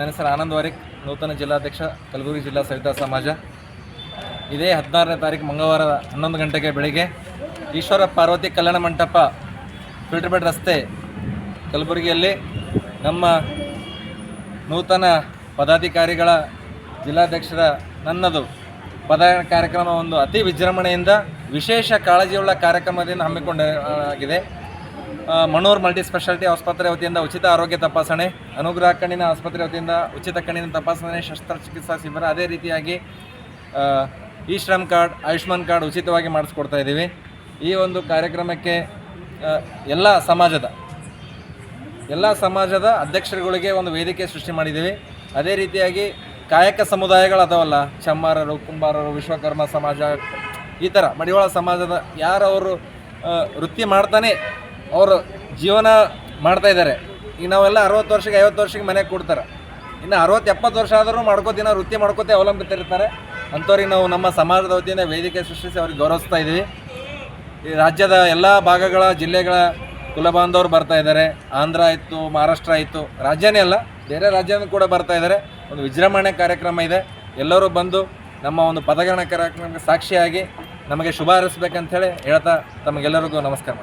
ನನ್ನ ಹೆಸರು ಆನಂದ್ ವಾರಿಕ್, ನೂತನ ಜಿಲ್ಲಾಧ್ಯಕ್ಷ, ಕಲಬುರಗಿ ಜಿಲ್ಲಾ ಸವಿತಾ ಸಮಾಜ. ಇದೇ ಹದಿನಾರನೇ ತಾರೀಕು ಮಂಗಳವಾರ ಹನ್ನೊಂದು ಗಂಟೆಗೆ ಬೆಳಿಗ್ಗೆ ಈಶ್ವರ ಪಾರ್ವತಿ ಕಲ್ಯಾಣ ಮಂಟಪ ಫಿಲ್ಟರ್ ಬೆಡ್ ರಸ್ತೆ, ಕಲಬುರಗಿಯಲ್ಲಿ ನಮ್ಮ ನೂತನ ಪದಾಧಿಕಾರಿಗಳ ಜಿಲ್ಲಾಧ್ಯಕ್ಷರ ನನ್ನದು ಪದ ಕಾರ್ಯಕ್ರಮ ಒಂದು ಅತಿ ವಿಜೃಂಭಣೆಯಿಂದ ವಿಶೇಷ ಕಾಳಜಿಯುಳ್ಳ ಕಾರ್ಯಕ್ರಮದಿಂದ ಹಮ್ಮಿಕೊಂಡಾಗಿದೆ ಮಣೂರ್ ಮಲ್ಟಿ ಸ್ಪೆಷಾಲಿಟಿ ಆಸ್ಪತ್ರೆ ವತಿಯಿಂದ ಉಚಿತ ಆರೋಗ್ಯ ತಪಾಸಣೆ ಅನುಗ್ರಹ ಕಣ್ಣಿನ ಆಸ್ಪತ್ರೆ ವತಿಯಿಂದ ಉಚಿತ ಕಣ್ಣಿನ ತಪಾಸಣೆ ಶಸ್ತ್ರಚಿಕಿತ್ಸಾ ಶಿಬಿರ. ಅದೇ ರೀತಿಯಾಗಿ e Shram card Ayushman card ಉಚಿತವಾಗಿ ಮಾಡಿಸ್ಕೊಡ್ತಾ ಇದ್ದೀವಿ. ಈ ಒಂದು ಕಾರ್ಯಕ್ರಮಕ್ಕೆ ಎಲ್ಲ ಸಮಾಜದ ಎಲ್ಲ ಸಮಾಜದ ಅಧ್ಯಕ್ಷರುಗಳಿಗೆ ಒಂದು ವೇದಿಕೆ ಸೃಷ್ಟಿ ಮಾಡಿದ್ದೀವಿ. ಅದೇ ರೀತಿಯಾಗಿ ಕಾಯಕ ಸಮುದಾಯಗಳು ಅದಾವಲ್ಲ ಚಮ್ಮಾರರು ಕುಂಬಾರರು ವಿಶ್ವಕರ್ಮ ಸಮಾಜ ಈ ಥರ ಮಡಿವಾಳ ಸಮಾಜದ ಯಾರು ಅವರು ಆ, ವೃತ್ತಿ ಮಾಡ್ತಾನೆ ಅವರು ಜೀವನ ಮಾಡ್ತಾ ಇದ್ದಾರೆ. ಈಗ ನಾವೆಲ್ಲ ಅರವತ್ತು ವರ್ಷಕ್ಕೆ, ಐವತ್ತು ವರ್ಷಕ್ಕೆ ಮನೆಗೆ ಕೊಡ್ತಾರೆ. ಇನ್ನು ಅರವತ್ತು, ಎಪ್ಪತ್ತು ವರ್ಷ ಆದರೂ ಮಾಡ್ಕೋತಿನ ವೃತ್ತಿ ಮಾಡ್ಕೋತೆ ಅವಲಂಬಿತರಿರ್ತಾರೆ. ಅಂಥವ್ರಿಗೆ ನಾವು ನಮ್ಮ ಸಮಾಜದ ವತಿಯಿಂದ ವೇದಿಕೆ ಸೃಷ್ಟಿಸಿ ಅವ್ರಿಗೆ ಗೌರವಿಸ್ತಾ ಇದ್ದೀವಿ. ಈ ರಾಜ್ಯದ ಎಲ್ಲ ಭಾಗಗಳ, ಜಿಲ್ಲೆಗಳ ಕುಲಬಾಂಧವರು ಬರ್ತಾ ಇದ್ದಾರೆ. ಆಂಧ್ರ ಆಯಿತು, ಮಹಾರಾಷ್ಟ್ರ ಆಯಿತು, ರಾಜ್ಯನೇ ಅಲ್ಲ, ಬೇರೆ ರಾಜ್ಯನೂ ಕೂಡ ಬರ್ತಾ ಇದ್ದಾರೆ. ಒಂದು ವಿಜೃಂಭಣೆ ಕಾರ್ಯಕ್ರಮ ಇದೆ. ಎಲ್ಲರೂ ಬಂದು ನಮ್ಮ ಒಂದು ಪದಗ್ರಹಣ ಕಾರ್ಯಕ್ರಮಕ್ಕೆ ಸಾಕ್ಷಿಯಾಗಿ ನಮಗೆ ಶುಭ ಹಾರೈಸ್ಬೇಕಂತ ಹೇಳಿ ಹೇಳ್ತಾ ತಮಗೆಲ್ಲರಿಗೂ ನಮಸ್ಕಾರ